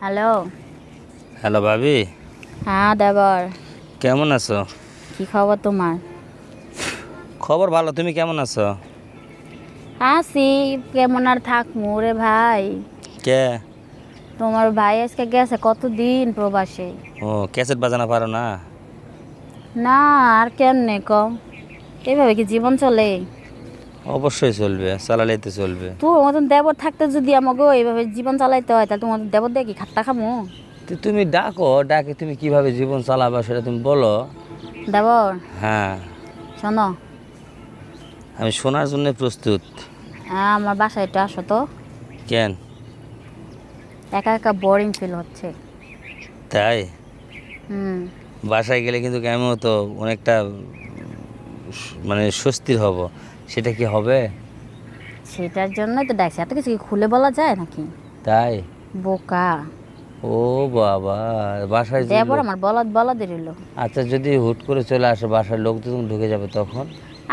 Hello. Hello ভাবি। হ্যাঁ দেবর। কেমন আছো? কি খবর তোমার? খবর ভালো তুমি কেমন আছো? আছি কেমন আর থাকমু রে ভাই? কে? তোমার ভাই আজকে গেছে কতদিন প্রবাসে? ও ক্যাসেট বাজানো পারো না? না আর কেমনে কম? এভাবে কি জীবন চলে? অবশ্যই চলবে চালালেই তো চলবে। তোর মতন দেবর থাকতে যদি আমাকে এইভাবে জীবন চালাইতে হয় তাহলে তোমার দেবর দিয়ে কি খাট্টা খামো? তো তুমি ডাকো ডাকে তুমি কীভাবে জীবন চালাবা সেটা তুমি বলো। দেবর? হ্যাঁ। শোনো। আমি শোনার জন্য প্রস্তুত। হ্যাঁ আমার বাসায় একটু আসো তো। কেন? একা একা বোরিং ফিল হচ্ছে। তাই? হুম। বাসায় গেলে কিন্তু কেমন তো অনেকটা মানে স্বস্তির হব। সেটা কি হবে? সেটার জন্যই তো ডাকছি। এত কিছু কি খুলে বলা যায় নাকি? তাই? বোকা। ও বাবা বাসায় দেবর আমার বলদ বলদের এলো। আচ্ছা যদি হুট করে চলে আসে বাসার লোক তো তুমি ঢুকে যাবে তখন?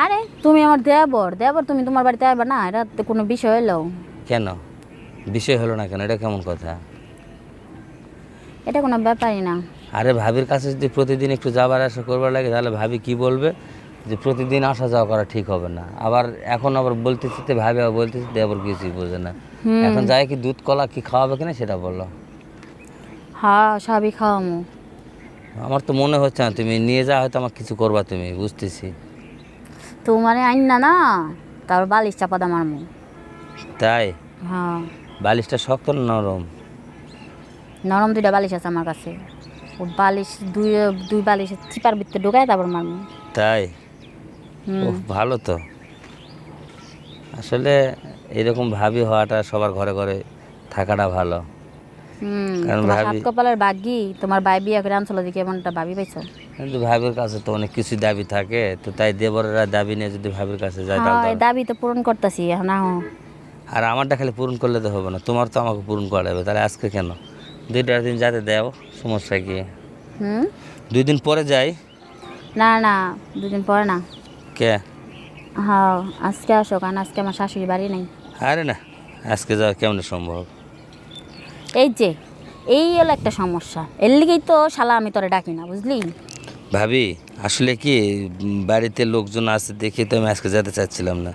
আরে তুমি আমার দেবর। দেবর তুমি তোমার বাড়িতে আসবে না? এটা তো কোনো বিষয় হলো। কেন? বিষয় হলো না কেন? এটা কেমন কথা? এটা কোনো ব্যাপারই না। আরে ভাবির কাছে যদি প্রতিদিন একটু যাবার আসা করবার লাগে তাহলে ভাবি কি বলবে? যে প্রতিদিন আসা যাওয়া করা ঠিক হবে না। আবার এখন আবার বলতেছি তো ভাবি বলতেছি আবার কিছুই বোঝে না। এখন যাই কি দুধ কলা কি খাওয়াবে কিনা সেটা বলো। হ্যাঁ সবই খাওয়ামো। আমার তো মনে হচ্ছে না তুমি নিয়ে যাওয়া হয়তো আমার কিছু করবা তুমি বুঝতেছি। তোমার আইন না না তারপর বালিশ চাপা দাম মারমু। তাই? হ্যাঁ বালিশটা শক্ত না নরম? নরম দুইটা বালিশ আছে আমার কাছে। ও বালিশ দুই দুই বালিশ চিপার ভিতরে ঢুকায় তারপর মারমু। তাই? ভালো তো। আসলে এরকম ভাবি হওয়াটা সবার ঘরে ঘরে থাকাটা ভালো। হুম কারণ ভাবি- কপালের বাগি তোমার ভাই বিয়ে করে আনছিল দেখি এমনটা ভাবি পাইছো? কিন্তু ভাবির কাছে তো অনেক কিছু দাবি থাকে তো তাই দেবরেরা দাবি নিয়ে যদি ভাবির কাছে যায় তাহলে দাবি তো পূরণ করতেছি এখন আর আমারটা খালি পূরণ করলে তো হবে না তোমার তো আমাকে পূরণ করাবে তাহলে আজকে কেন? দুইটা দিন যাতে দেও সমস্যা কি? দুই দিন পরে যাই। না না দুদিন পরে না। কে? হ্যাঁ আজকে আসো কারণ আজকে আমার শাশুড়ি বাড়ি নেই। আরে না আজকে যাওয়া কেমন সম্ভব? এই যে এই হলো একটা সমস্যা। এর লিগেই তো শালা আমি তোরে ডাকি না বুঝলি? ভাবি আসলে কি বাড়িতে লোকজন আছে দেখে তো আমি আজকে যেতে চাচ্ছিলাম না।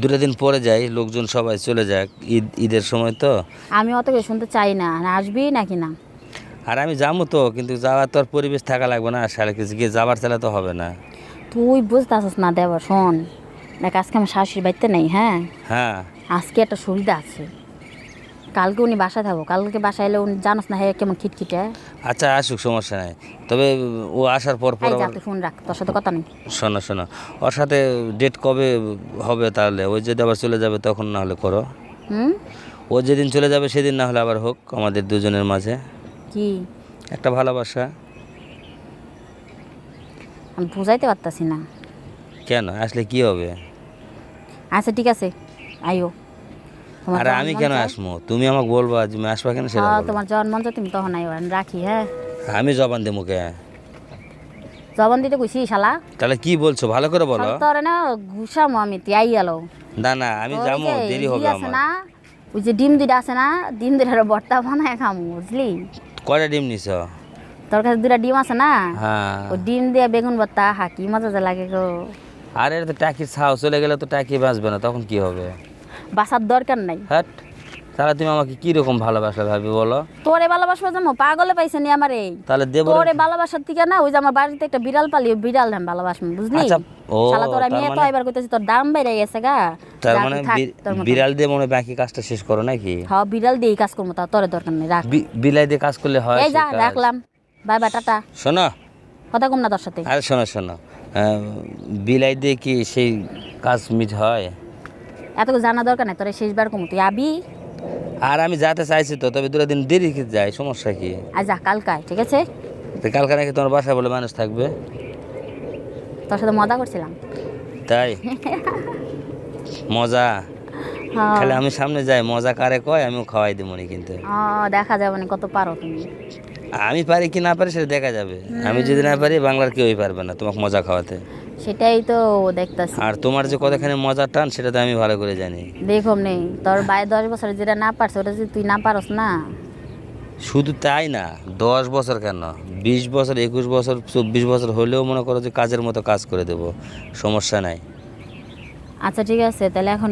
দুটো দিন পরে যাই লোকজন সবাই চলে যাক ঈদ ঈদের সময় তো। আমি অত কিছু শুনতে চাই না না আসবি নাকি না? আর আমি যাব তো কিন্তু যাওয়ার তো আর পরিবেশ থাকা লাগবে না সারা কিছু গিয়ে যাবার চালা তো হবে না। তুই বুঝতে আসিস না দেবর শোন। দেখ আজকে আমার শাশুড়ি বাড়িতে নেই হ্যাঁ? হ্যাঁ। আজকে একটা সুবিধা আছে। কালকে উনি বাসায় থাকব। কালকে বাসায় এলে উনি জানোস না হ্যাঁ কেমন খিটখিটে। আচ্ছা আসুক সমস্যা নাই। তবে ও আসার পর পর এই যা তুই ফোন রাখ তোর সাথে কথা নেই। শোনো শোনো। ওর সাথে ডেট কবে হবে তাহলে? ওই যদি আবার চলে যাবে তখন না হলে করো। হুম? ও যেদিন চলে যাবে সেদিন না হলে আবার হোক আমাদের দুজনের মাঝে। কি? একটা ভালোবাসা। আমি বুঝাইতে পারতাছি না। কেন? আসলে কি হবে? আচ্ছা ঠিক আছে। আইও। তোমার আর আমি কেন আসব? তুমি আমাকে বলবা যে আমি আসবা কেন সেটা হ্যাঁ, বলো। তোমার যখন মন চায় তুমি তখন আইও আমি রাখি হ্যাঁ। আমি জবান দে কে? জবান দিতে কইছি শালা। তাহলে কি বলছো? ভালো করে বলো। তোরে না ঘুষামো আমি তুই আই গেলো না না আমি যাব দেরি হবে আছে আমার। না ওই যে ডিম দুইটা আছে না ডিম দুইটার বর্তা বানায় খামু বুঝলি? কয়টা ডিম নিছ? তোর কাছে দুটা ডিম আছে না? হ্যাঁ। ওই ডিম দিয়ে বেগুন ভর্তা হা কি মজা লাগে গো। আর তো টাকি ছাও চলে গেলে তো টাকি বাঁচবে না তখন কি হবে? বাসার দরকার নাই। হ্যাট তাহলে তুমি আমাকে কি রকম ভালোবাসা ভাবি বলো? তোরে ভালোবাসবো যাব পাগলে পাইছে নি আমার। এই তাহলে দেব তোরে ভালোবাসার থেকে না ওই যে আমার বাড়িতে একটা বিড়াল পালি ওই বিড়াল আমি ভালোবাসবো বুঝলি? আচ্ছা, ও, শালা তোরা মেয়ে তো এবার কইতেছি তোর দাম বেড়ে গেছে গা। তার মানে। বিড়াল দিয়ে মনে বাকি কাজটা শেষ করো নাকি? হ্যাঁ বিড়াল দিয়ে কাজ করব তা তোরে দরকার নেই রাখ। বিলাই দিয়ে কাজ করলে হয় এই যা। রাখলাম। Bye bye tata. শোনো। কথা কম না তোর সাথে। আরে শোনো শোনো। বিলাই দিয়ে কি সেই কাজ মিট হয়? এত জানা দরকার নাই তোরে শেষবার কমু। তুই আবি? আর আমি যেতে চাইছি তো তবে দুটো দিন দেরি যায় সমস্যা কি? আজ যা কালকায় ঠিক আছে? তো কালকে নাকি তোমার বাসায় বলে মানুষ থাকবে? তোর সাথে মজা করছিলাম। তাই? মজা? হ্যাঁ। খালি আমি সামনে যাই মজা কারে কয় আমিও খাওয়াই দিব মনে কিন্তু। হ্যাঁ, দেখা যাবে না কত পারো তুমি। আমি পারি কি না পারি সেটা দেখা যাবে। আমি যদি না পারি বাংলার কেউই পারবে না তোমাকে মজা খাওয়াতে। সেটাই তো দেখতাছি। আর তোমার যে কতখানি মজার টান সেটা তো আমি ভালো করে জানি। দেখো নেই তোর বাই দশ বছরে যেটা না পারছে ওটা যদি তুই না পারস না? শুধু তাই না দশ বছর কেন? বিশ বছর একুশ বছর চব্বিশ বছর হলেও মনে করো যে কাজের মতো কাজ করে দেবো সমস্যা নাই। আচ্ছা ঠিক আছে তাহলে এখন